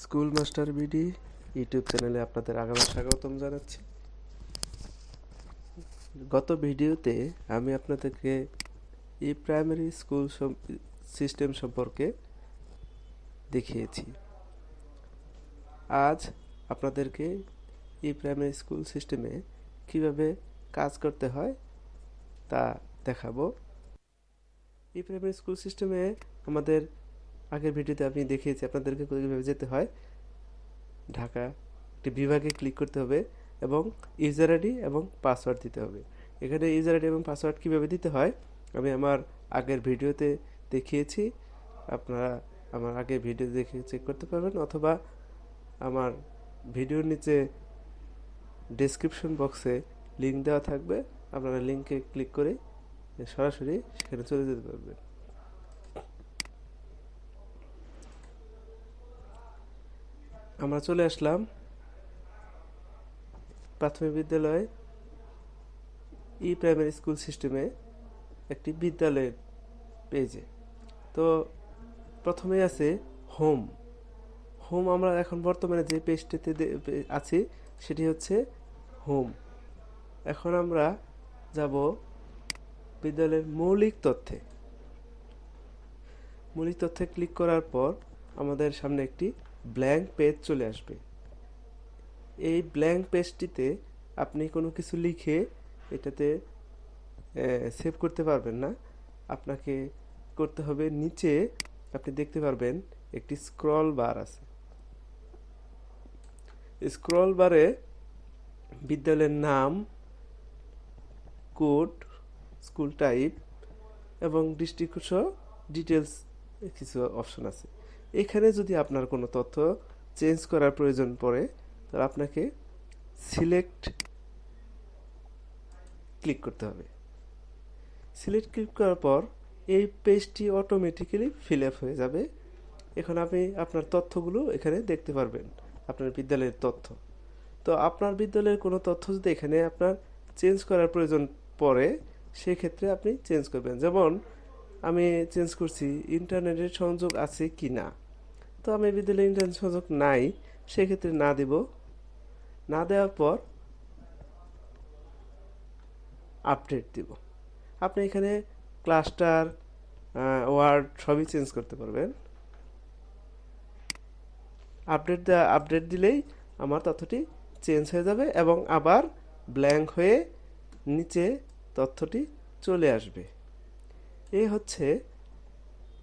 School master BD YouTube চ্যানেলে আপনাদের আগামী স্বাগতম জানাচ্ছি। গত ভিডিওতে আমি আপনাদেরকে ই প্রাইমারি স্কুল সিস্টেম সম্পর্কে দেখিয়েছি। আজ আপনাদেরকে ই প্রাইমারি স্কুল সিস্টেমে কীভাবে কাজ করতে হয় তা দেখাবো। ই প্রাইমারি স্কুল সিস্টেমে আমাদের আগের ভিডিওতে আমি দেখিয়েছি, আপনাদেরকে কীভাবে যেতে হয়। ঢাকা একটি বিভাগে ক্লিক করতে হবে এবং ইউজার আইডি এবং পাসওয়ার্ড দিতে হবে। এখানে ইউজার আইডি এবং পাসওয়ার্ড কীভাবে দিতে হয়, আমি আমার আগের ভিডিওতে দেখিয়েছি। আপনারা আমার আগের ভিডিও দেখে চেক করতে পারবেন অথবা আমার ভিডিওর নিচে ডেসক্রিপশন বক্সে লিঙ্ক দেওয়া থাকবে। আপনারা লিঙ্কে ক্লিক করে সরাসরি সেখানে চলে যেতে পারবেন। আমরা চলে আসলাম প্রাথমিক বিদ্যালয় ই প্রাইমারি স্কুল সিস্টেমে একটি বিদ্যালয়ের পেজে। তো প্রথমে আছে হোম। হোম আমরা এখন বর্তমানে যে পেজটিতে আছি সেটি হচ্ছে হোম। এখন আমরা যাব বিদ্যালয়ের মৌলিক তথ্যে। মৌলিক তথ্যে ক্লিক করার পর আমাদের সামনে একটি ব্ল্যাঙ্ক পেজ চলে আসবে। এই ব্ল্যাঙ্ক পেজটিতে আপনি কোনো কিছু লিখে এটাতে সেভ করতে পারবেন না। আপনাকে করতে হবে নিচে আপনি দেখতে পারবেন একটি স্ক্রল বার আছে। স্ক্রল বারে বিদ্যালয়ের নাম কোড স্কুল টাইপ এবং ডিস্ট্রিক্ট ডিটেলস কিছু অপশন আছে। এখানে যদি আপনার কোনো তথ্য চেঞ্জ করার প্রয়োজন পড়ে, তাহলে আপনাকে সিলেক্ট ক্লিক করতে হবে। সিলেক্ট ক্লিক করার পর এই পেজটি অটোমেটিক্যালি ফিল আপ হয়ে যাবে। এখন আপনি আপনার তথ্যগুলো এখানে দেখতে পারবেন, আপনার বিদ্যালয়ের তথ্য। তো আপনার বিদ্যালয়ের কোনো তথ্য যদি এখানে আপনার চেঞ্জ করার প্রয়োজন পড়ে, সেক্ষেত্রে আপনি চেঞ্জ করবেন। যেমন, আমি চেঞ্জ করছি, ইন্টারনেটের সংযোগ আছে কি না তো আমি বিদ্যালয়ে ইন্টারনেট সংযোগ নাই, সেক্ষেত্রে না দেব। না দেওয়ার পর আপডেট দিব। আপনি এখানে ক্লাস্টার ওয়ার্ড সবই চেঞ্জ করতে পারবেন। আপডেট দেওয়া আপডেট দিলেই আমার তথ্যটি চেঞ্জ হয়ে যাবে এবং আবার ব্ল্যাঙ্ক হয়ে নিচে তথ্যটি চলে আসবে। এই হচ্ছে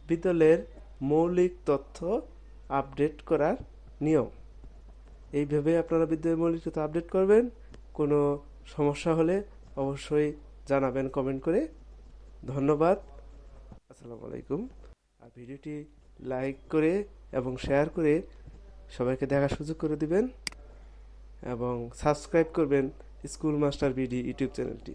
বিদ্যালয়ের মৌলিক তথ্য আপডেট করার নিয়ম। এইভাবে আপনারা বিদ্যালয়ের মৌলিক তথ্য আপডেট করবেন। কোনো সমস্যা হলে অবশ্যই জানাবেন কমেন্ট করে। ধন্যবাদ। আসসালামু আলাইকুম। আর ভিডিওটি লাইক করে এবং শেয়ার করে সবাইকে দেখার সুযোগ করে দিবেন এবং সাবস্ক্রাইব করবেন স্কুল মাস্টার বিডি ইউটিউব চ্যানেলটি।